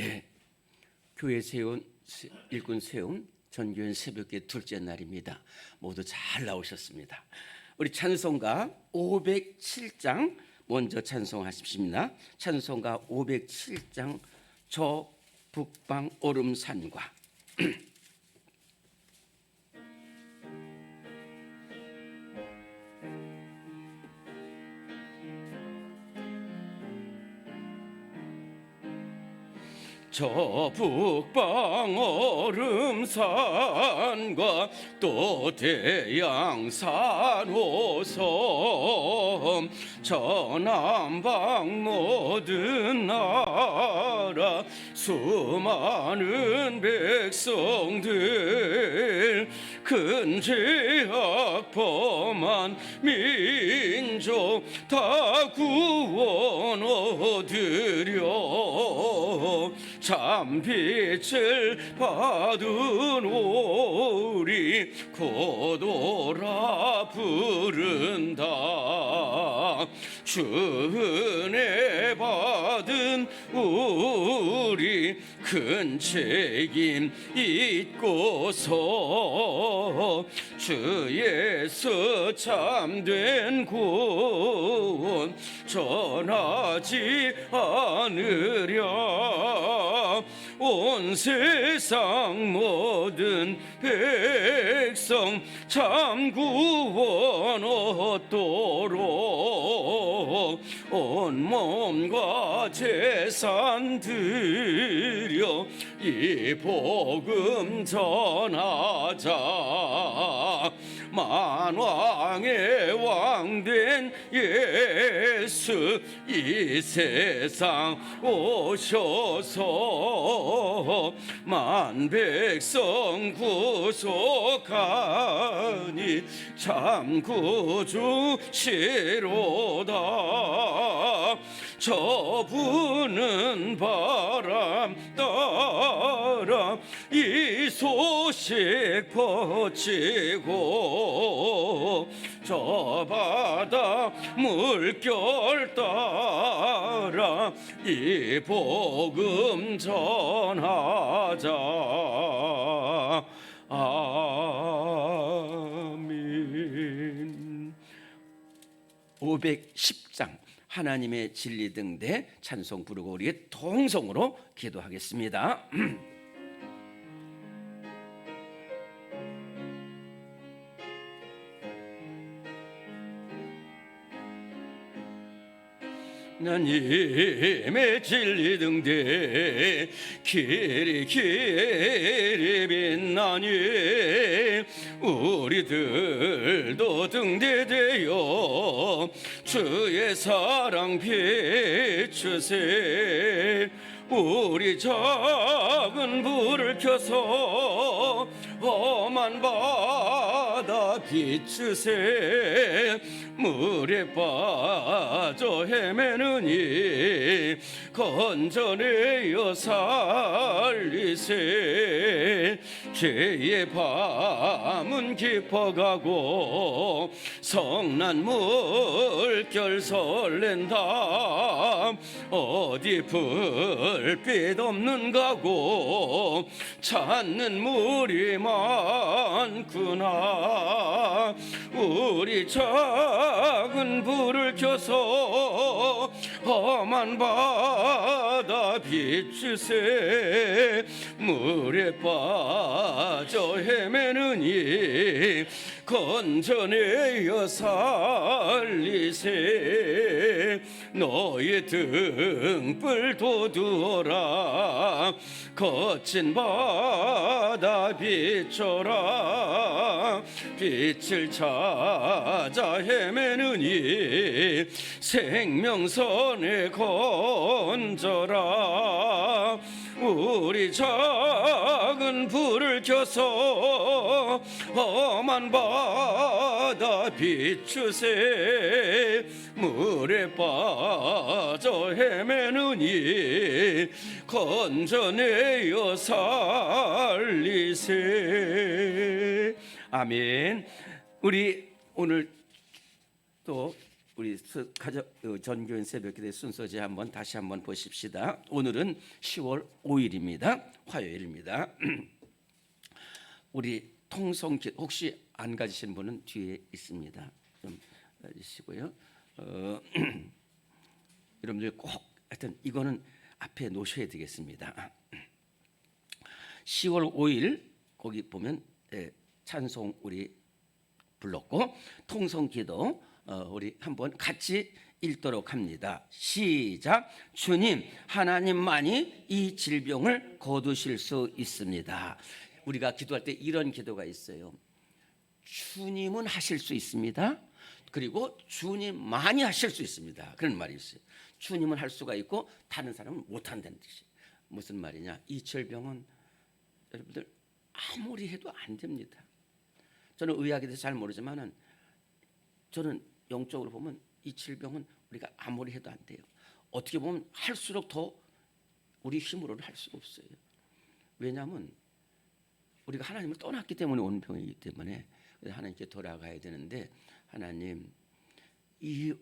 네, 교회 세운 세- 일꾼 세운 전교연 새벽의 둘째 날입니다. 모두 잘 나오셨습니다. 우리 찬송가 507장 먼저 찬송하십시다. 찬송가 507장 저 북방 오름산과 저 북방 얼음산과 또 대양산 호섬 저 남방 모든 나라 수많은 백성들 큰 죄악 범한 민족 다 구원 얻으려 참 빛을 받은 우리 고도라 부른다. 주은혜 받은 우리 큰 책임 잊고서 주 예수 참된 구원 전하지 않으랴 온 세상 모든 백성 참 구원 얻도록 온 몸과 재산 드려 이 복음 전하자 만왕의 왕된 예수 이 세상 오셔서 만 백성 구속하니 참 구주시로다 저 부는 바람 따라 이 소식 퍼지고 저 바다 물결 따라 이 복음 전하자. 아멘. 510장 하나님의 진리 등대 찬송 부르고 우리의 통성으로 기도하겠습니다. 하나님의 진리 등대 길이 길이 빛나니 우리들도 등대되어 주의 사랑 비추세 우리 작은 불을 켜서 험한 바다 비추세 물에 빠져 헤매느니 건져내어 살리세 죄의 밤은 깊어가고 성난 물결 설렌다. 어디 불빛 없는 가고 찾는 물이 많구나 우리 작은 불을 켜서 험한 바다 비추세 물에 빠져 헤매느니 건져내어 살리세 너의 등불 도두어라. 거친 바다 비춰라. 빛을 찾아 헤매느니 생명선에 건져라 우리 작은 불을 켜서 험한 바다 비추세 물에 빠져 헤매느니 건져내어 살리세. 아멘. 우리 오늘 또 우리 스- 가족 어, 전교인 새벽기도 순서지 한번 다시 한번 보십시다. 오늘은 10월 5일입니다. 화요일입니다. 우리 통성기 혹시 안 가지신 분은 뒤에 있습니다. 좀 가지시고요. 어, 여러분들 꼭 하여튼 이거는 앞에 놓으셔야 되겠습니다. 10월 5일 거기 보면 예, 찬송 우리 불렀고 통성기도 어, 우리 한번 같이 읽도록 합니다. 시작. 주님 하나님만이 이 질병을 거두실 수 있습니다. 우리가 기도할 때 이런 기도가 있어요. 주님은 하실 수 있습니다. 그리고 주님만이 하실 수 있습니다. 그런 말이 있어요. 주님은 할 수가 있고 다른 사람은 못 한다는 뜻이. 무슨 말이냐? 이 질병은 여러분들 아무리 해도 안 됩니다. 저는 의학에 대해서 잘 모르지만은 저는 영적으로 보면 이 질병은 우리가 아무리 해도 안 돼요. 어떻게 보면 할수록 더 우리 힘으로는 할 수가 없어요. 왜냐하면 우리가 하나님을 떠났기 때문에 온 병이기 때문에 하나님께 돌아가야 되는데 하나님 이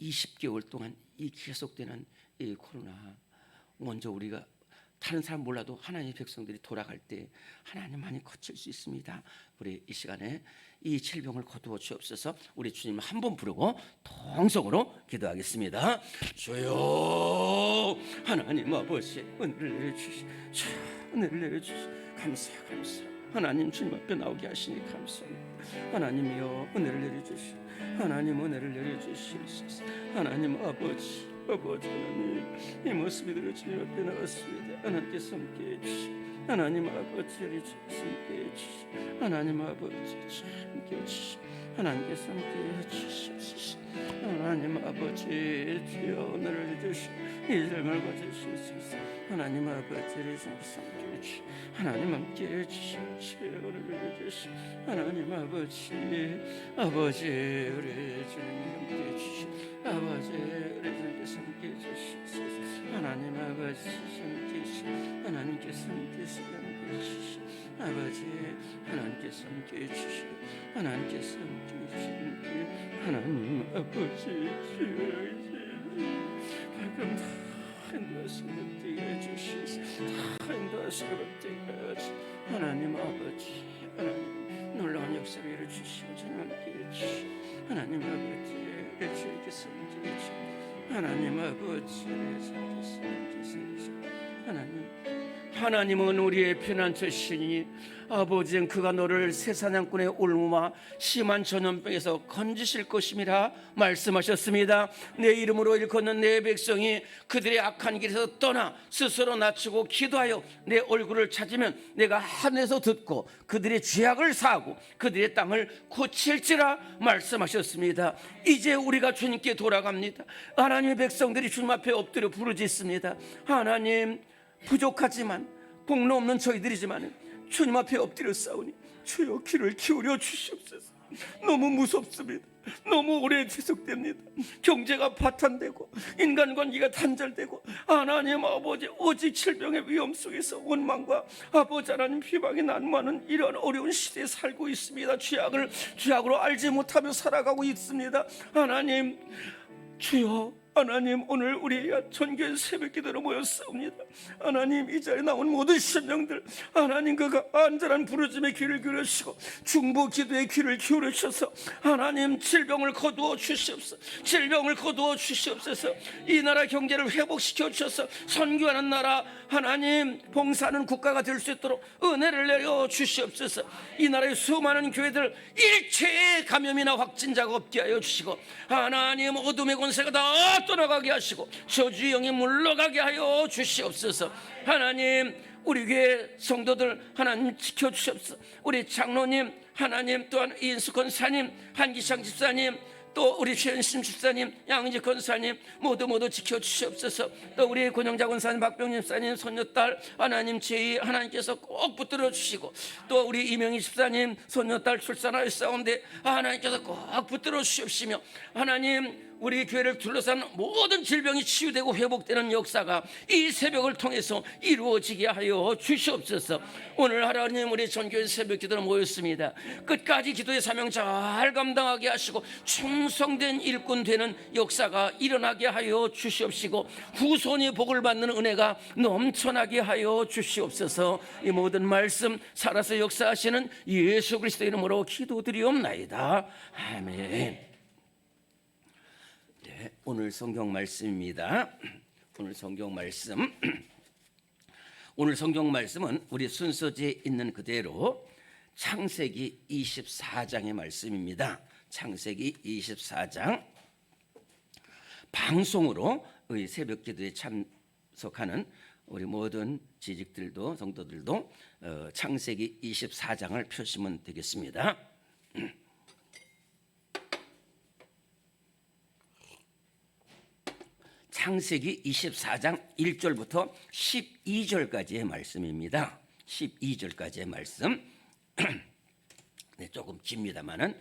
20개월 동안 이 계속되는 이 코로나 먼저 우리가 다른 사람 몰라도 하나님의 백성들이 돌아갈 때 하나님만이 거칠 수 있습니다. 우리 이 시간에 이 질병을 거두어 주옵소서. 우리 주님 한 번 부르고 통성으로 기도하겠습니다. 주여 하나님 아버지 은혜를 내려주시 주 은혜를 내려주시 감사 감사 하나님 주님 앞에 나오게 하시니 감사합니다. 하나님이여 은혜를 내려주시 하나님 은혜를 내려주시옵소서. 하나님 아버지 아버지 하나님 이 모습이 들어 주님 앞에 나왔습니다. 하나님께서 함께 해 주시 하나님 아버지를 함께 해 주시 하나님 아버지 함께 해 주시 하나님께서 함께 해 주시옵소서. 하나님 아버지 주여 오늘을 주시 이 삶을 가지시옵소서. 하나님 아버지를 함께해 주시 하나님 함께 해 주시옵소서. 오늘을 주시 하나님 아버지 아버지 우리 주님 함께 해 주시 아버지 우리 주님께서 함께 해 주시옵소서. 하나님 아버지 함께 해 주시 하나님께서 함께해서 함께 해 주시 아버지 하나님께서 함께 해 주시 하나님께서 함께 해 주시 하나님 아버지 주여 방금 다 인도하시는 되게 해주시소 다 인도하시는 되게 하시. 하나님 아버지 하나님 놀라운 역사를 이루주시고 주님 함께 해 주시. 하나님 아버지 내 주님께서 함께해 주시 하나님 아버지 살려주시옵소서 하나님 하나님은 우리의 피난처시니 아버지는 그가 너를 새사냥꾼의 올무와 심한 전염병에서 건지실 것임이라 말씀하셨습니다. 내 이름으로 일컫는 내 백성이 그들의 악한 길에서 떠나 스스로 낮추고 기도하여 내 얼굴을 찾으면 내가 하늘에서 듣고 그들의 죄악을 사하고 그들의 땅을 고칠지라 말씀하셨습니다. 이제 우리가 주님께 돌아갑니다. 하나님의 백성들이 주님 앞에 엎드려 부르짖습니다. 하나님 부족하지만 공로 없는 저희들이지만 주님 앞에 엎드려 싸우니 주여 귀를 기울여 주시옵소서. 너무 무섭습니다. 너무 오래 지속됩니다. 경제가 파탄되고 인간관계가 단절되고 하나님 아버지 오직 질병의 위험 속에서 원망과 아버지 하나님 비방이 난무하는 이런 어려운 시대에 살고 있습니다. 죄악을 죄악으로 알지 못하며 살아가고 있습니다. 하나님 주여 하나님 오늘 우리 전교회 새벽 기도로 모였사옵니다. 하나님 이 자리에 나온 모든 신령들 하나님 그가 안전한 부르짐의 귀를 기울여주시고 중보 기도의 귀를 기울여주셔서 하나님 질병을 거두어 주시옵소서. 질병을 거두어 주시옵소서. 이 나라 경제를 회복시켜 주셔서 선교하는 나라 하나님 봉사하는 국가가 될 수 있도록 은혜를 내려 주시옵소서. 이 나라의 수많은 교회들 일체의 감염이나 확진자가 없게 하여 주시고 하나님 어둠의 권세가 다 떠나가게 하시고 저주의 영이 물러가게 하여 주시옵소서 하나님 우리 교회 성도들 하나님 지켜주시옵소서 우리 장로님 하나님 또한 이인수 권사님 한기창 집사님 또 우리 최현심 집사님, 양지 권사님 모두 모두 지켜주시옵소서. 또 우리 권영자 권사님, 박병림 집사님, 손녀딸 하나님 제의 하나님께서 꼭 붙들어 주시고 또 우리 이명희 집사님 손녀딸 출산하였사온데 하나님께서 꼭 붙들어 주시옵시며 하나님 우리 교회를 둘러싼 모든 질병이 치유되고 회복되는 역사가 이 새벽을 통해서 이루어지게 하여 주시옵소서. 오늘 하나님 우리 전교회 새벽 기도로 모였습니다. 끝까지 기도의 사명 잘 감당하게 하시고 충성된 일꾼 되는 역사가 일어나게 하여 주시옵시고 후손이 복을 받는 은혜가 넘쳐나게 하여 주시옵소서. 이 모든 말씀 살아서 역사하시는 예수 그리스도 이름으로 기도드리옵나이다. 아멘. 네, 오늘 성경 말씀입니다. 오늘 성경 말씀. 오늘 성경 말씀은 우리 순서지에 있는 그대로 창세기 24장의 말씀입니다. 창세기 24장 방송으로 새벽 기도에 참석하는 우리 모든 지직들도 성도들도 어, 창세기 24장을 펴시면 되겠습니다. 창세기 24장 1절부터 12절까지의 말씀입니다. 12절까지의 말씀. 네, 조금 깁니다만은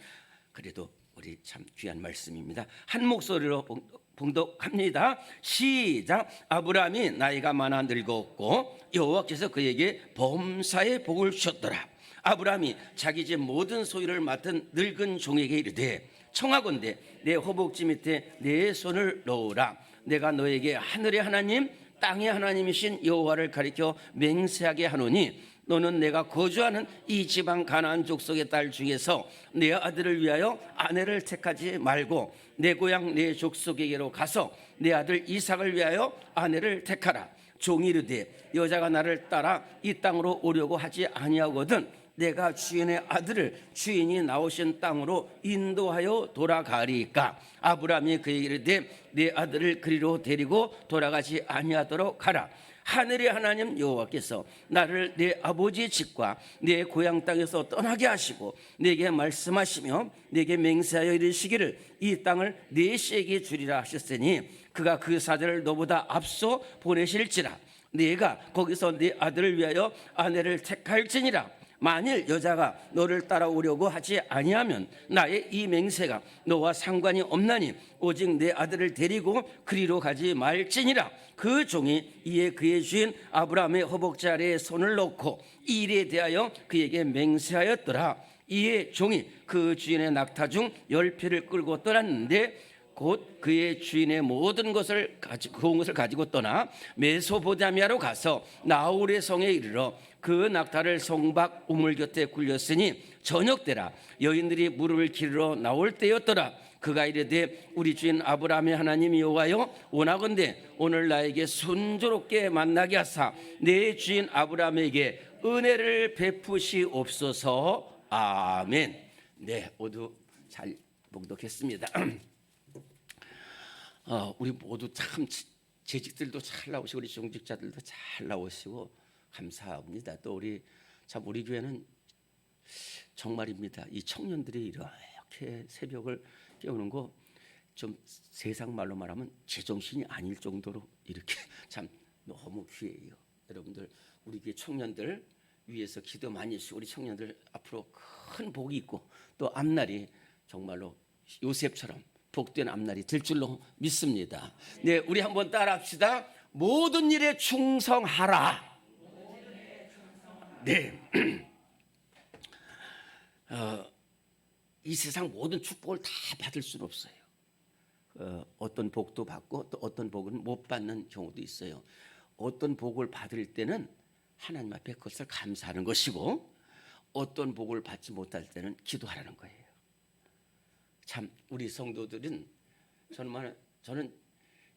그래도 우리 참 귀한 말씀입니다. 한 목소리로 봉- 봉독합니다. 시작. 아브라함이 나이가 많아 늙었고 여호와께서 그에게 범사의 복을 주셨더라. 아브라함이 자기 집 모든 소유를 맡은 늙은 종에게 이르되 청하건대 내 허벅지 밑에 내 손을 넣으라. 내가 너에게 하늘의 하나님 땅의 하나님이신 여호와를 가리켜 맹세하게 하노니 너는 내가 거주하는 이 지방 가나안 족속의 딸 중에서 내 아들을 위하여 아내를 택하지 말고 내 고향 내 족속에게로 가서 내 아들 이삭을 위하여 아내를 택하라. 종이 이르되 여자가 나를 따라 이 땅으로 오려고 하지 아니하거든 내가 주인의 아들을 주인이 나오신 땅으로 인도하여 돌아가리까? 아브라함이 그에게 이르되 내 아들을 그리로 데리고 돌아가지 아니하도록 하라. 하늘의 하나님 여호와께서 나를 내 아버지의 집과 내 고향 땅에서 떠나게 하시고 내게 말씀하시며 내게 맹세하여 이르시기를 이 땅을 내 씨에게 주리라 하셨으니 그가 그 사자를 너보다 앞서 보내실지라. 내가 거기서 네 아들을 위하여 아내를 택할지니라 만일 여자가 너를 따라오려고 하지 아니하면 나의 이 맹세가 너와 상관이 없나니 오직 내 아들을 데리고 그리로 가지 말지니라. 그 종이 이에 그의 주인 아브라함의 허벅지 아래에 손을 놓고 이 일에 대하여 그에게 맹세하였더라. 이에 종이 그 주인의 낙타 중 열 피를 끌고 떠났는데 곧 그의 주인의 모든 것을 가지 그 것을 가지고 떠나 메소포타미아로 가서 나홀의 성에 이르러 그 낙타를 성박 우물 곁에 굴렸으니 저녁 때라 여인들이 무릎을 기르러 나올 때였더라. 그가 이르되 우리 주인 아브라함의 하나님 여호와여 원하건대 오늘 나에게 순조롭게 만나게 하사 내 주인 아브라함에게 은혜를 베푸시옵소서. 아멘. 네 모두 잘 봉독했습니다. 어, 우리 모두 참 지- 재직들도 잘 나오시고 우리 중직자들도 잘 나오시고 감사합니다. 또 우리 참 우리 교회는 정말입니다. 이 청년들이 이렇게 새벽을 깨우는 거 좀 세상 말로 말하면 제정신이 아닐 정도로 이렇게 참 너무 귀해요. 여러분들 우리 교회 청년들 위해서 기도 많이 해주시고 우리 청년들 앞으로 큰 복이 있고 또 앞날이 정말로 요셉처럼 복된 앞날이 될 줄로 믿습니다. 네, 우리 한번 따라합시다. 모든 일에 충성하라. 네. 어, 이 세상 모든 축복을 다 받을 수는 없어요. 어, 어떤 복도 받고 또 어떤 복은 못 받는 경우도 있어요. 어떤 복을 받을 때는 하나님 앞에 그것을 감사하는 것이고 어떤 복을 받지 못할 때는 기도하라는 거예요. 참 우리 성도들은 저는 말 저는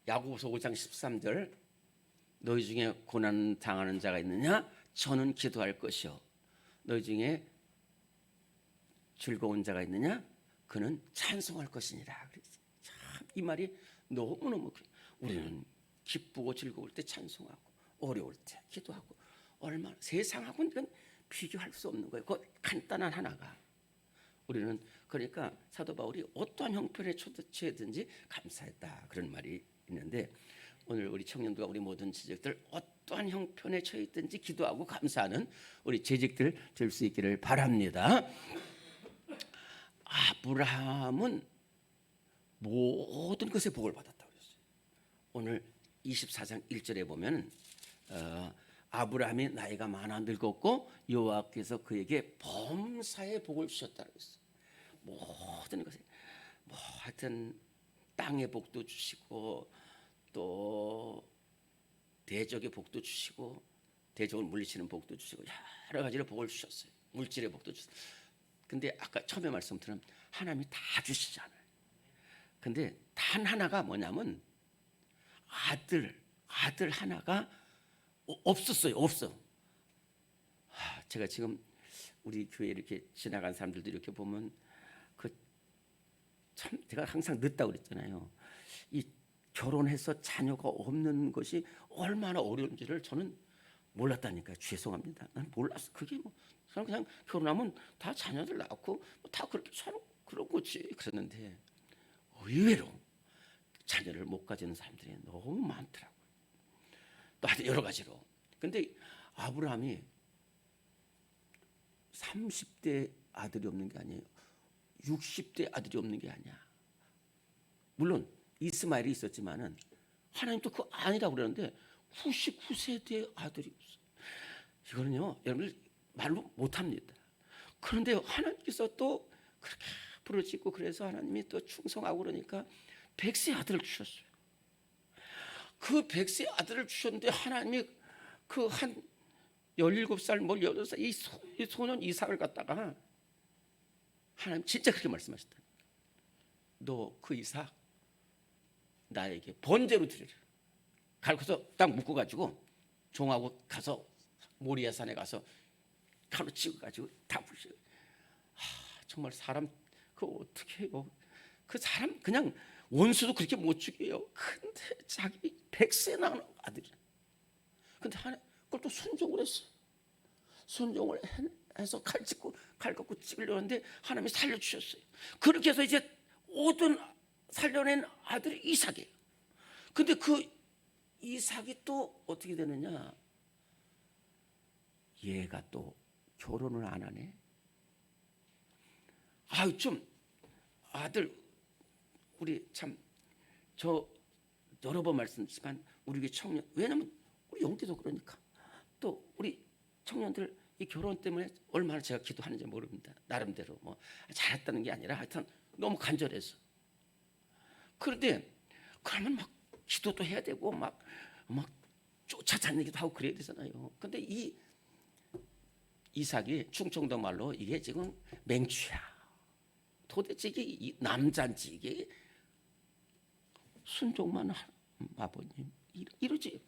야고보서 5장 13절 너희 중에 고난 당하는 자가 있느냐 저는 기도할 것이요. 너희 중에 즐거운 자가 있느냐? 그는 찬송할 것이니라. 참 이 말이 너무너무 귀- 우리는 기쁘고 즐거울 때 찬송하고 어려울 때 기도하고 얼마나 세상하고는 비교할 수 없는 거예요. 그 간단한 하나가. 우리는 그러니까 사도 바울이 어떠한 형편에 처해든지 감사했다. 그런 말이 있는데 오늘 우리 청년들과 우리 모든 지직들 어 떠한 형편에 처해 있든지 기도하고 감사하는 우리 재직들 될 수 있기를 바랍니다. 아브라함은 모든 것에 복을 받았다고 그랬어요. 오늘 24장 1절에 보면 어, 아브라함이 나이가 많아 늙었고 여호와께서 그에게 범사의 복을 주셨다고 했어요. 모든 것에 뭐 하여튼 땅의 복도 주시고 또 대적의 복도 주시고 대적을 물리치는 복도 주시고 여러 가지로 복을 주셨어요. 물질의 복도 주셨어요. 근데 아까 처음에 말씀드린 하나님이 다 주시잖아요. 근데 단 하나가 뭐냐면 아들 아들 하나가 어- 없었어요. 없어. 하, 제가 지금 우리 교회 이렇게 지나간 사람들도 이렇게 보면 그 참 제가 항상 늦다고 그랬잖아요. 이 결혼해서 자녀가 없는 것이 얼마나 어려운지를 저는 몰랐다니까요. 죄송합니다. 난 몰랐어. 그게 뭐 저는 그냥 결혼하면 다 자녀들 낳고 뭐 다 그렇게 사는 그런 거지. 그랬는데 의외로 자녀를 못 가지는 사람들이 너무 많더라고요. 또 여러 가지로. 근데 아브라함이 30대 아들이 없는 게 아니에요. 60대 아들이 없는 게 아니야. 물론 이스마엘이 있었지만은 하나님도 그거 아니라고 그러는데 99세대 아들이 없어. 이거는요, 여러분들 말로 못합니다. 그런데 하나님께서 또 그렇게 부르짖고 그래서 하나님이 또 충성하고 그러니까 백세 아들을 주셨어요. 그 백세 아들을 주셨는데 하나님이 그 한 17살 뭐 18살 이, 소, 이 소년 이삭을 갖다가 하나님 진짜 그렇게 말씀하셨다. 너 그 이삭 나에게 번제로 드리라. 가르쳐서 딱 묶어 가지고 종하고 가서 모리아 산에 가서 칼로 찍어 가지고 다 부셔. 아, 정말 사람 그 어떻게 해요? 그 사람 그냥 원수도 그렇게 못 죽여요. 근데 자기 백세 나는 아들이. 근데 하나 그걸 또 순종을 했어. 순종을 해- 해서 칼 찍고 칼 갖고 찍으려는데 하나님이 살려 주셨어요. 그렇게 해서 이제 모든 살려낸 아들이 이삭이에요. 근데 그 이삭이 또 어떻게 되느냐? 얘가 또 결혼을 안 하네. 아유 좀 아들 우리 참 저 여러 번 말씀드리지만 우리 청년 왜냐면 우리 영계도 그러니까 또 우리 청년들 이 결혼 때문에 얼마나 제가 기도하는지 모릅니다. 나름대로 뭐 잘했다는 게 아니라 하여튼 너무 간절해서 그런데 그러면 막 기도도 해야 되고 막 막 쫓아다니기도 하고 그래야 되잖아요. 근데 이 이삭이 충청도 말로 이게 지금 맹추야. 도대체 이게 이 남자인지 이게 순종만 하 아버님 이러, 이러 지.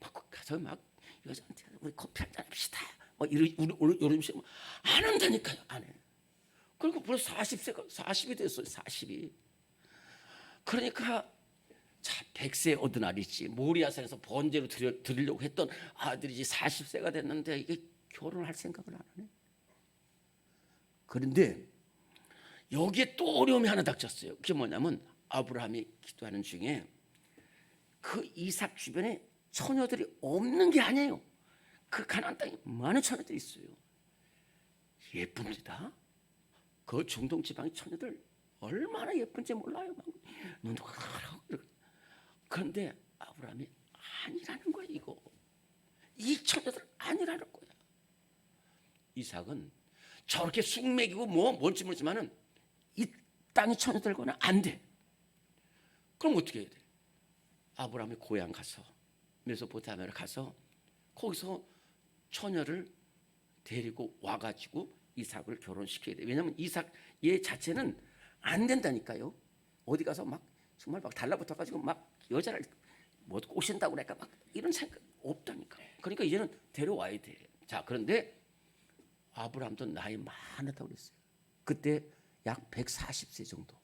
막 가서 막 여자한테 우리 커피 한잔 합시다. 뭐 이러 우리 오늘 이런 식으로 안 한다니까요. 안 해. 그리고 벌써 40세가 40이 됐어요. 40이. 그러니까 자, 100세 얻은 아들이지 모리아산에서 번제로 드려, 드리려고 했던 아들이지 40세가 됐는데 이게 결혼할 생각을 안 하네. 그런데 여기에 또 어려움이 하나 닥쳤어요. 그게 뭐냐면 아브라함이 기도하는 중에 그 이삭 주변에 처녀들이 없는 게 아니에요. 그 가나안 땅에 많은 처녀들이 있어요. 예쁩니다. 그 중동 지방의 처녀들 얼마나 예쁜지 몰라요. 막 눈도 가라고 그런데 아브라함이 아니라는 거야 이거. 이 처녀들 아니라는 거야. 이삭은 저렇게 쑥맥이고 뭐 뭔지 모르지만은 이 땅의 처녀들과는 안 돼. 그럼 어떻게 해야 돼? 아브라함이 고향 가서 메소포타미아를 가서 거기서 처녀를 데리고 와가지고 이삭을 결혼시켜야 돼. 왜냐하면 이삭 얘 자체는 안 된다니까요. 어디 가서 막 정말 막 달라붙어 가지고 막 여자를 뭐 꼬신다고 그러니까 막 이런 생각 없다니까. 그러니까 이제는 데려와야 돼. 자 그런데 아브라함도 나이 많았다고 그랬어요. 그때 약 140세 정도.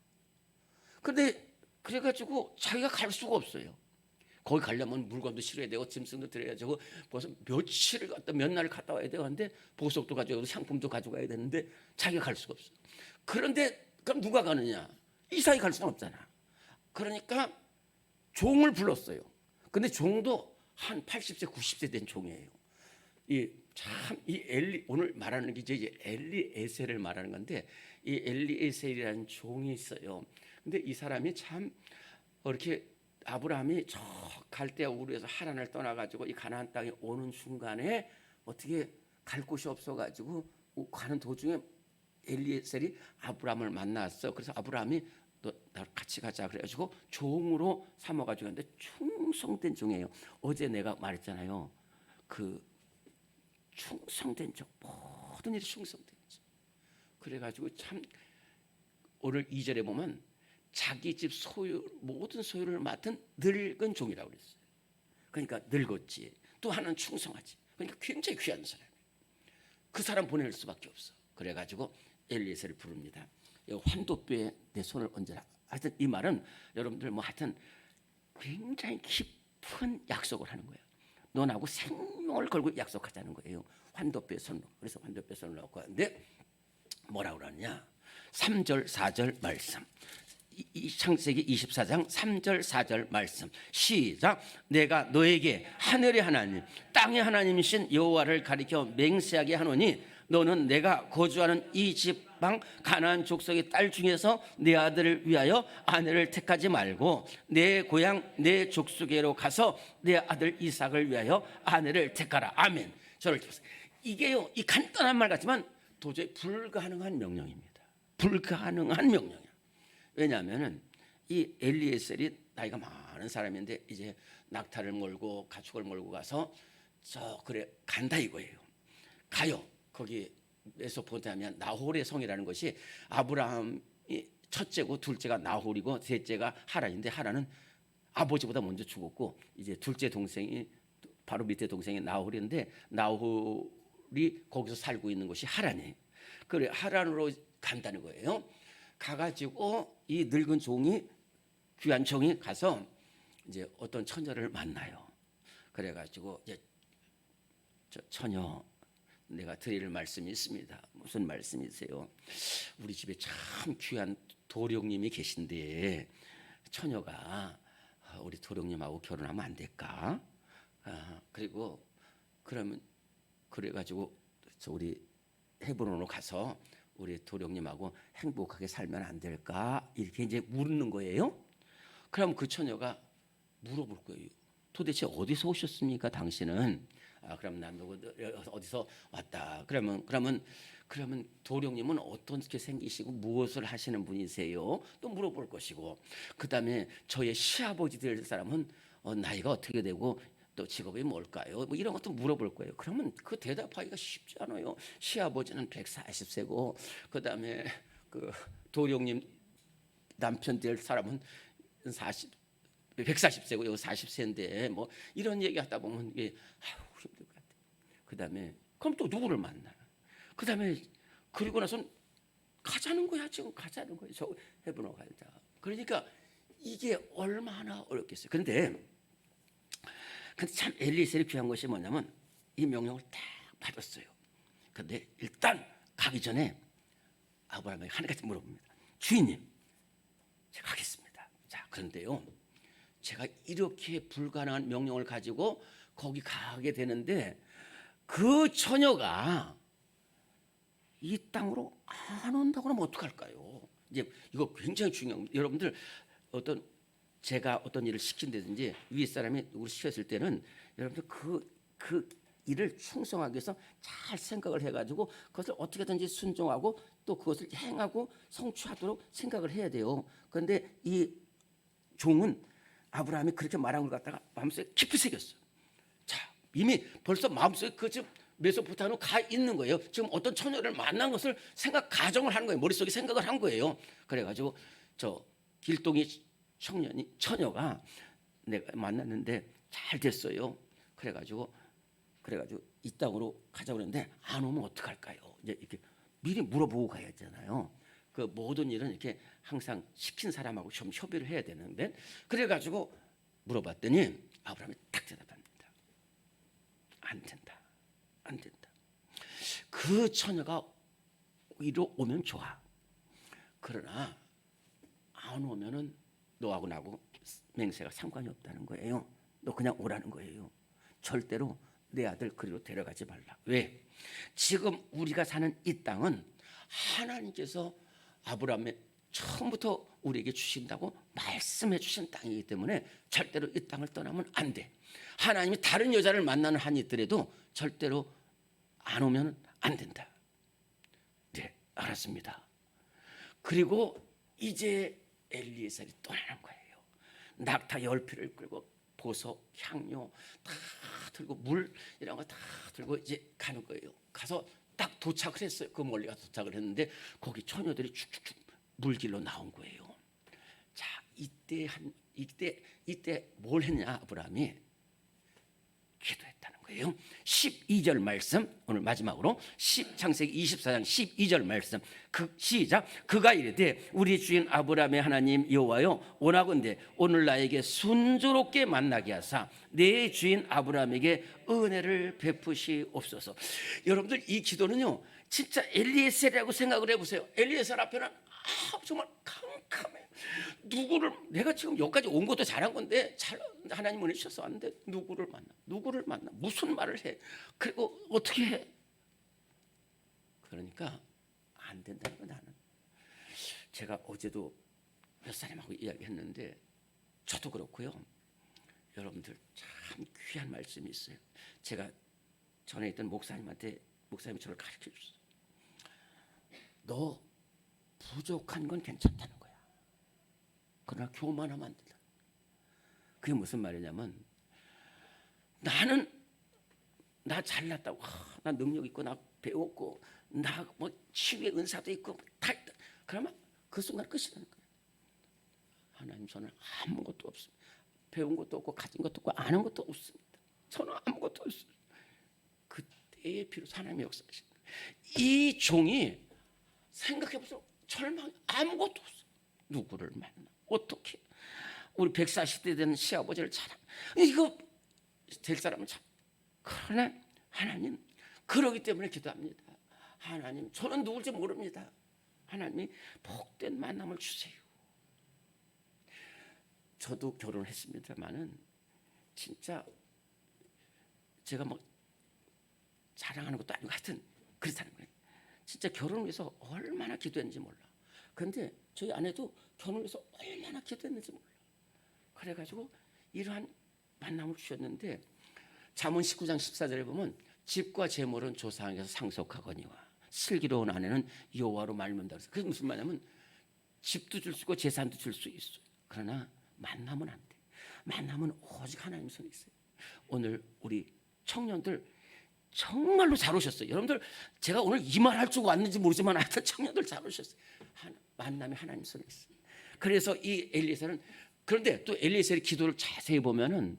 근데 그래 가지고 자기가 갈 수가 없어요. 거기 가려면 물건도 실어야 되고 짐승도 들어야 되고 벌써 며칠을 갔다 몇 날을 갔다 와야 되고 하는데 보석도 가져가고 상품도 가져가야 되는데 자기가 갈 수가 없어. 그런데 그럼 누가 가느냐? 이삭이 갈 수는 없잖아. 그러니까 종을 불렀어요. 근데 종도 한 80세, 90세 된 종이에요. 이 참 이 엘리 오늘 말하는 게 이제 엘리 에셀을 말하는 건데 이 엘리 에셀이라는 종이 있어요. 근데 이 사람이 참 이렇게 아브라함이 저 갈대아 우르에서 하란을 떠나 가지고 이 가나안 땅에 오는 순간에 어떻게 갈 곳이 없어 가지고 가는 도중에 엘리에셀이 아브라함을 만났어. 그래서 아브라함이 너 나랑 같이 가자 그래가지고 종으로 삼아가지고 했는데 충성된 종이에요. 어제 내가 말했잖아요. 그 충성된 종 모든 일이 충성된 종. 그래가지고 참 오늘 2절에 보면 자기 집 소유 모든 소유를 맡은 늙은 종이라고 그랬어요. 그러니까 늙었지. 또 하나는 충성하지. 그러니까 굉장히 귀한 사람이에요. 그 사람 보낼 수밖에 없어. 그래가지고 엘리에셀을 부릅니다. 이 환도뼈에 내 손을 얹어라. 하여튼 이 말은 여러분들 뭐 하여튼 굉장히 깊은 약속을 하는 거예요. 너하고 생명을 걸고 약속하자는 거예요. 환도뼈에 손으로. 그래서 환도뼈에 손을 넣고 하는데 뭐라고 그러냐? 3절 4절 말씀. 이- 이 창세기 24장 3절 4절 말씀 시작 내가 너에게 하늘의 하나님 땅의 하나님이신 여호와를 가리켜 맹세하게 하노니 너는 내가 거주하는 이 지방 가나안 족속의 딸 중에서 내 아들을 위하여 아내를 택하지 말고 내 고향 내 족속에로 가서 내 아들 이삭을 위하여 아내를 택하라. 아멘. 저를 보세요. 이게요 이 간단한 말 같지만 도저히 불가능한 명령입니다. 불가능한 명령이야. 왜냐하면은 이 엘리에셀이 나이가 많은 사람인데 이제 낙타를 몰고 가축을 몰고 가서 저 그래 간다 이거예요. 가요. 거기 메소포타미아 나홀의 성이라는 것이 아브라함이 첫째고 둘째가 나홀이고 셋째가 하란인데 하란은 아버지보다 먼저 죽었고 이제 둘째 동생이 바로 밑에 동생이 나홀인데 나홀이 거기서 살고 있는 곳이 하란이에요. 그래 하란으로 간다는 거예요. 가가지고 이 늙은 종이 귀한 종이 가서 이제 어떤 처녀를 만나요. 그래가지고 이제 저 처녀 내가 드릴 말씀이 있습니다. 무슨 말씀이세요? 우리 집에 참 귀한 도령님이 계신데 처녀가 아, 우리 도령님하고 결혼하면 안 될까? 아, 그리고 그러면 그래가지고 저 우리 헤브론으로 가서 우리 도령님하고 행복하게 살면 안 될까? 이렇게 이제 묻는 거예요. 그럼 그 처녀가 물어볼 거예요. 도대체 어디서 오셨습니까, 당신은? 아, 그럼 난 누구 어디서 왔다. 그러면 그러면 그러면 도령님은 어떻게 생기시고 무엇을 하시는 분이세요? 또 물어볼 것이고 그다음에 저의 시아버지 될 사람은 어, 나이가 어떻게 되고 또 직업이 뭘까요? 뭐 이런 것도 물어볼 거예요. 그러면 그 대답하기가 쉽지 않아요. 시아버지는 140세고 그다음에 그 도령님 남편 될 사람은 40 140세고 여기 40세인데 뭐 이런 얘기 하다 보면 이게 아유. 그 다음에 그럼 또 누구를 만나? 그 다음에 그리고 나선 가자는 거야 지금 가자는 거야 저 해보러 가자. 그러니까 이게 얼마나 어렵겠어요. 그런데 근데 참 엘리셀이 귀한 것이 뭐냐면 이 명령을 딱 받았어요. 근데 일단 가기 전에 아브라함에게 한 가지 물어봅니다. 주인님, 제가 가겠습니다. 자, 그런데요. 제가 이렇게 불가능한 명령을 가지고 거기 가게 되는데 그 처녀가 이 땅으로 안 온다고 그러면 어떡할까요? 이제 이거 굉장히 중요합니다. 여러분들 어떤 제가 어떤 일을 시킨다든지 위에 사람이 누구를 시켰을 때는 여러분들 그, 그 일을 충성하기 위해서 잘 생각을 해가지고 그것을 어떻게든지 순종하고 또 그것을 행하고 성취하도록 생각을 해야 돼요. 그런데 이 종은 아브라함이 그렇게 말한 걸 갖다가 마음속에 깊이 새겼어. 자, 이미 벌써 마음속에 그 지금 메소포타미아로 가 있는 거예요. 지금 어떤 처녀를 만난 것을 생각 가정을 하는 거예요. 머릿속에 생각을 한 거예요. 그래 가지고 저 길동이 청년이 처녀가 내가 만났는데 잘 됐어요. 그래 가지고 그래 가지고 이 땅으로 가자고 그랬는데 안 오면 어떡할까요? 이제 이렇게 미리 물어보고 가야잖아요. 그 모든 일은 이렇게 항상 시킨 사람하고 좀 협의를 해야 되는데 그래 가지고 물어봤더니 아브라함이 딱 대답합니다. 안 된다. 안 된다. 그 처녀가 위로 오면 좋아. 그러나 안 오면은 너하고 나하고 맹세가 상관이 없다는 거예요. 너 그냥 오라는 거예요. 절대로 내 아들 그리로 데려가지 말라. 왜? 지금 우리가 사는 이 땅은 하나님께서 아브라함의 처음부터 우리에게 주신다고 말씀해 주신 땅이기 때문에 절대로 이 땅을 떠나면 안 돼. 하나님이 다른 여자를 만나는 한이 있더라도 절대로 안 오면 안 된다. 네, 알았습니다. 그리고 이제 엘리에셀이 떠나는 거예요. 낙타 열 필을 끌고 보석, 향료 다 들고 물 이런 거 다 들고 이제 가는 거예요. 가서 딱 도착을 했어요. 그 멀리 가서 도착을 했는데 거기 처녀들이 축축축 물길로 나온 거예요. 자, 이때 한 이때 이때 뭘 했냐 아브라함이 기도했다는 거예요. 12절 말씀 오늘 마지막으로 10 창세기 24장 12절 말씀 그 시작 그가 이르되 우리 주인 아브라함의 하나님 여호와여 원하건대 오늘 나에게 순조롭게 만나게 하사 내 주인 아브라함에게 은혜를 베푸시옵소서. 여러분들 이 기도는요 진짜 엘리에셀이라고 생각을 해보세요. 엘리에셀 앞에는 아, 정말. 누구를 내가 지금 여기까지 온 것도 잘한 건데 잘 하나님 은혜 주셔서 왔는데 누구를 만나? 누구를 만나? 무슨 말을 해? 그리고 어떻게 해? 그러니까 안 된다는 거 나는. 제가 어제도 몇 사람하고 이야기했는데 저도 그렇고요. 여러분들 참 귀한 말씀이 있어요. 제가 전에 있던 목사님한테 목사님이 저를 가르쳐 줬어요. 너 부족한 건 괜찮다는 거야. 그러나 교만하면 안 된다. 그게 무슨 말이냐면 나는 나 잘났다고 하, 나 능력 있고 나 배웠고 나 뭐 치유의 은사도 있고 다 있다. 그러면 그 순간 끝이 되는 거야. 하나님 저는 아무것도 없습니다. 배운 것도 없고 가진 것도 없고 아는 것도 없습니다. 저는 아무것도 없어요. 그때에 비로소 하나님의 역사하신 이 종이 생각해보세요. 절망 아무것도 없어. 누구를 만나? 어떻게? 우리 140대 된 시아버지를 찾아. 이거 될 사람은 참. 그러나 하나님 그러기 때문에 기도합니다. 하나님 저는 누굴지 모릅니다. 하나님이 복된 만남을 주세요. 저도 결혼을 했습니다만은 진짜 제가 뭐 자랑하는 것도 아니고 하여튼 그렇다는 거예요. 진짜 결혼을 위해서 얼마나 기도했는지 몰라. 그런데 저희 아내도 결혼을 위해서 얼마나 기도했는지 몰라. 그래가지고 이러한 만남을 주셨는데 잠언 19장 14절에 보면 집과 재물은 조상에서 상속하거니와 슬기로운 아내는 여호와로 말문다 그래서 그게 무슨 말이냐면 집도 줄 수 있고 재산도 줄 수 있어요. 그러나 만나면 안 돼. 만나면 오직 하나님 손에 있어요. 오늘 우리 청년들 정말로 잘 오셨어요. 여러분들 제가 오늘 이 말 할 줄 왔는지 모르지만 하여튼 청년들 잘 오셨어요. 만남이 하나님 손에 있어요. 그래서 이 엘리에셀은 그런데 또 엘리에셀의 기도를 자세히 보면은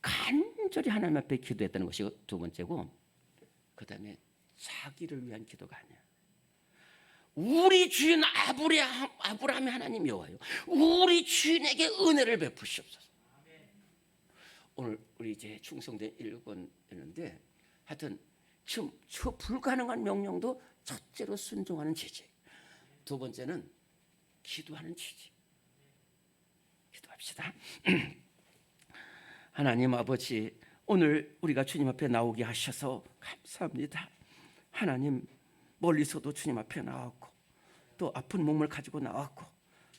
간절히 하나님 앞에 기도했다는 것이 두 번째고 그다음에 자기를 위한 기도가 아니야. 우리 주인 아브라함 아브라함의 하나님 여호와요. 우리 주인에게 은혜를 베푸시옵소서. 오늘 우리 이제 충성된 일권이었는데 하여튼 지금 저 불가능한 명령도 첫째로 순종하는 지지. 두 번째는 기도하는 지지. 기도합시다. 하나님 아버지 오늘 우리가 주님 앞에 나오게 하셔서 감사합니다. 하나님 멀리서도 주님 앞에 나왔고 또 아픈 몸을 가지고 나왔고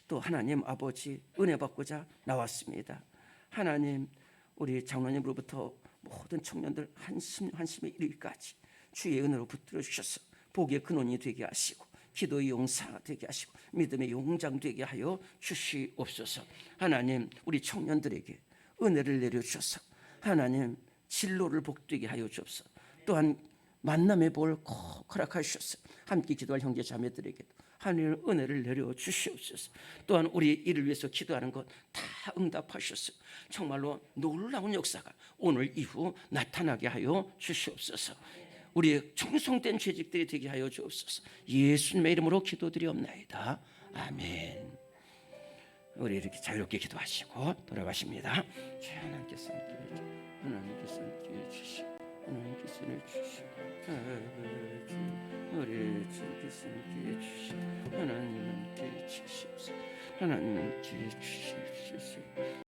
또 하나님 아버지 은혜 받고자 나왔습니다. 하나님 우리 장로님으로부터 모든 청년들 한심 한심에 이르기까지 주의 은혜로 붙들어 주셔서 복의 근원이 되게 하시고 기도의 용사 되게 하시고 믿음의 용장 되게 하여 주시옵소서. 하나님 우리 청년들에게 은혜를 내려 주셔서 하나님 진로를 복되게 하여 주옵소서. 또한 만남의 복을 꼭 허락하셔서 함께 기도할 형제 자매들에게도 하나님의 은혜를 내려 주시옵소서. 또한 우리 이를 위해서 기도하는 것 다 응답하셨어요. 정말로 놀라운 역사가 오늘 이후 나타나게 하여 주시옵소서. 우리의 충성된 죄직들이 되게 하여 주옵소서. 예수님의 이름으로 기도드리옵나이다. 아멘. 우리 이렇게 자유롭게 기도하시고 돌아가십니다. 주 하나님께서 하나님께서 주시고 하나님께서 아버지 우리 주께서 함께 주시고 하나님 함께 주시옵소서 하나님 함께 주시옵소서